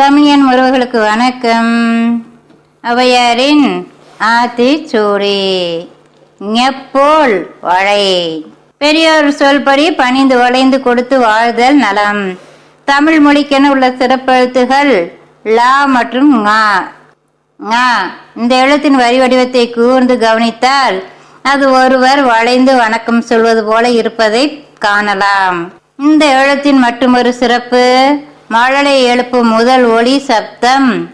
தமிழன் உறவுகளுக்கு வணக்கம். அவையாரின் ஆத்திச்சூடி ஞெப்போல் வளை. பெரியோர் சொல்படி பணிந்து வளைந்து கொடுத்து வாழ்தல் நலம். தமிழ் மொழிக்கென உள்ள சிறப்பெழுத்துகள் லா மற்றும் ஙா ஞா இந்த எழுத்தின் வரி வடிவத்தை கூர்ந்து கவனித்தால் அது ஒருவர் வளைந்து வணக்கம் சொல்வது போல இருப்பதை காணலாம். இந்த எழுத்தின் மட்டுமொரு சிறப்பு மழலை எழுப்பும் முதல் ஒளி சப்தம்.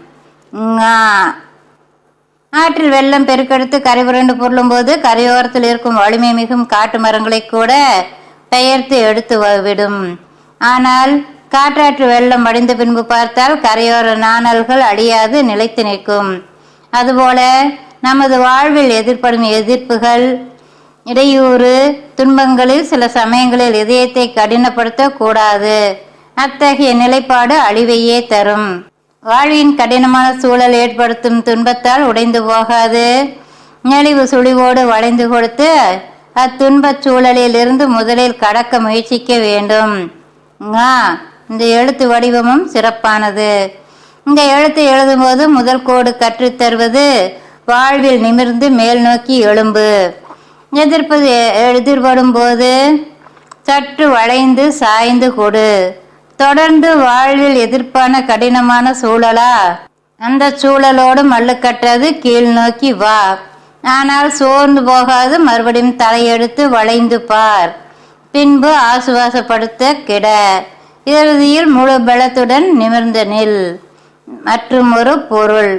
ஆற்றில் வெள்ளம் பெருக்கெடுத்து கரை புரண்டு பொருளும் போது கரையோரத்தில் இருக்கும் வலிமை மிகும் காட்டு மரங்களை கூட பெயர்த்து எடுத்து வ- விடும். ஆனால் காற்றாற்று வெள்ளம் வடிந்த பின்பு பார்த்தால் கரையோர நாணல்கள் அழியாது நிலைத்து நிற்கும். அதுபோல நமது வாழ்வில் எதிர்ப்படும் எதிர்ப்புகள் இடையூறு துன்பங்களில் சில சமயங்களில் இதயத்தை கடினப்படுத்த கூடாது அத்தகைய நிலைப்பாடு அழிவையே தரும். வாழ்வின் கடினமான சூழல் ஏற்படுத்தும் துன்பத்தால் உடைந்து போகாது. நெளிவு சுழிவோடு வளைந்து கொடுத்து அத்துன்பச் சூழலில் இருந்து முதலில் கடக்க முயற்சிக்க வேண்டும். ஆ இந்த எழுத்து வடிவமும் சிறப்பானது. இந்த எழுத்தை எழுதும்போது முதல் கோடு கற்றுத் தருவது வாழ்வில் நிமிர்ந்து மேல் நோக்கி எழும்பு. எதிர்ப்பது எதிர்படும் போது சற்று வளைந்து சாய்ந்து கொடு. தொடர்ந்து வாழ்வில் எதிர்ப்பான கடினமான சூழலா? அந்த சூழலோடு மல்லுக்கட்டது கீழ் நோக்கி வா. ஆனால் சோர்ந்து போகாது மறுபடியும் தலையெடுத்து வளைந்து பார். பின்பு ஆசுவாசப்படுத்த கிட. இறுதியில் முழு பலத்துடன் நிமிர்ந்த நில். மற்றும் ஒரு பொருள்.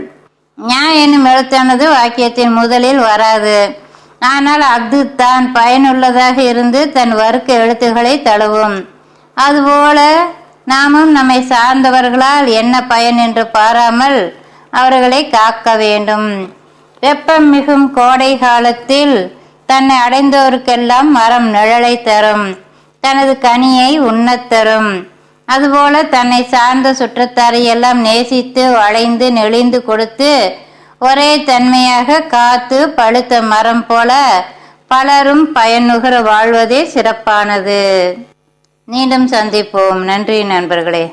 ஞா என்னும் எழுத்தானது வாக்கியத்தின் முதலில் வராது. ஆனால் அது தான் பயனுள்ளதாக இருந்து தன் வர்க்க எழுத்துக்களை தழுவும். அதுபோல நாமும் நம்மை சார்ந்தவர்களால் என்ன பயன் என்று பாராமல் அவர்களை காக்க வேண்டும். வெப்பம் மிகும் கோடை காலத்தில் தன்னை அடைந்தோருக்கெல்லாம் மரம் நிழலை தரும். தனது கனியை உண்ணத் தரும். அதுபோல தன்னை சார்ந்த சுற்றத்தாரை எல்லாம் நேசித்து வளைந்து நெளிந்து கொடுத்து ஒரே தன்மையாக காத்து பழுத்த மரம் போல பலரும் பயனுகிற வாழ்வதே சிறப்பானது. மீண்டும் சந்திப்போம். நன்றி நண்பர்களே.